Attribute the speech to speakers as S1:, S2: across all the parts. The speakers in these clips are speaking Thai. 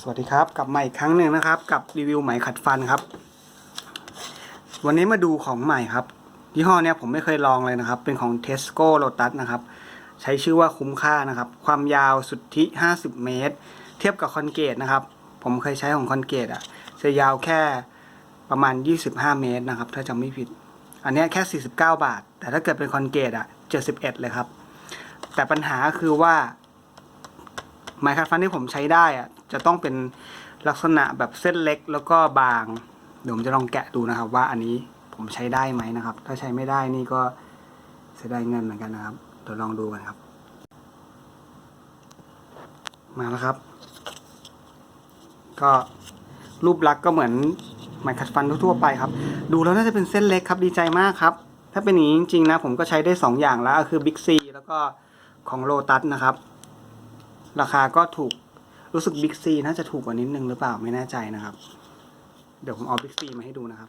S1: สวัสดีครับกลับมาอีกครั้งหนึ่งนะครับ กับรีวิวไหมขัดฟันครับ วันนี้มาดูของใหม่ครับยี่ห้อเนี้ยผมไม่เคยลองเลยนะครับ เป็นของ Tesco Lotus นะครับ ใช้ชื่อว่าคุ้มค่านะครับ ความยาวสุทธิ 50 เมตร เทียบกับคอนเกตนะครับ ผมเคยใช้ของคอนเกตอะจะยาวแค่ประมาณ 25 เมตรนะครับ ถ้าจำไม่ผิด อันนี้แค่ 49 บาท แต่ถ้าเกิดเป็นคอนเกตอะ 71 เลยครับ แต่ปัญหาคือว่าไม้ขัดฟันที่ผมใช้ได้อะ จะต้องเป็นลักษณะแบบเส้นเล็กแล้วก็บาง เดี๋ยวผมจะลองแกะดูนะครับ ว่าอันนี้ผมใช้ได้ไหมนะครับ ถ้าใช้ไม่ได้นี่ก็เสียดายเงินเหมือนกันนะครับ เดี๋ยวลองดูกันครับ มาแล้วครับ ก็รูปลักษณ์ก็เหมือนไม้ขัดฟันทั่วๆไปครับ ดูแล้วน่าจะเป็นเส้นเล็กครับดีใจมากครับ ถ้าเป็นอย่างนี้จริงๆนะผมก็ใช้ได้สองอย่างแล้วคือ Big C แล้วก็ของโลตัสนะครับ ราคาก็ถูก รู้สึกบิ๊กซีน่าจะถูกกว่านิดนึงหรือเปล่าไม่แน่ใจนะครับ เดี๋ยวผมเอาบิ๊กซีมาให้ดูนะครับ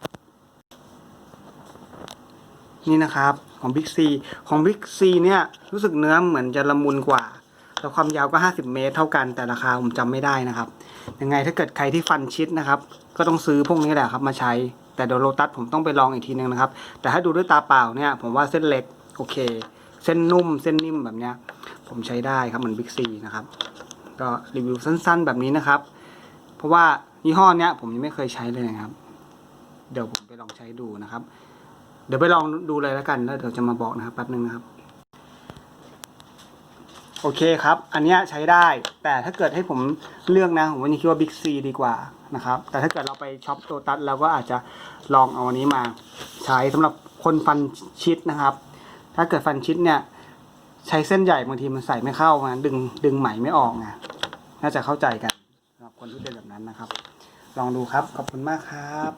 S1: นี่นะครับของบิ๊กซีของบิ๊กซีเนี่ยรู้สึกเนื้อเหมือนจะละมุนกว่า แล้วความยาวก็ 50 เมตรเท่ากันแต่ราคาผมจำไม่ได้นะครับ ยังไงถ้าเกิดใครที่ฟันชิดนะครับ ก็ต้องซื้อพวกนี้แหละครับ มาใช้ แต่เดี๋ยวโลตัสผมต้องไปลองอีกทีนึงนะครับ แต่ถ้าดูด้วยตาเปล่าเนี่ย ผมว่าเส้นเล็กโอเค เส้นนุ่มเส้นนิ่มแบบเนี้ย ผมใช้ได้ครับเหมือนบิ๊กซีนะครับ ก็รีวิวสั้น ๆ แบบนี้นะครับ เพราะว่ายี่ห้อเนี้ยผมยังไม่เคยใช้เลยนะครับ เดี๋ยวผมไปลองใช้ดูนะครับ เดี๋ยวไปลองดูเลยแล้วกันแล้วเดี๋ยวจะมาบอกนะครับแป๊บนึงนะครับ โอเคครับ อันเนี้ยใช้ได้ แต่ถ้าเกิดให้ผมเลือกนะผมว่านี่คิดว่าบิ๊กซีดีกว่านะครับ แต่ถ้าเกิดเราไปช็อปโ o ตัสเราก็อาจจะลองเอาอันนี้มา ใช้สำหรับคนฟันชิดนะครับ ถ้าเกิดฟันชิดเนี่ย ใช้เส้นใหญ่บางทีมันใส่ไม่เข้ามาดึงดึงไหมไม่ออกไงน่าจะเข้าใจกันสำหรับคนที่เป็นแบบนั้นนะครับ ลองดูครับขอบคุณมากครับ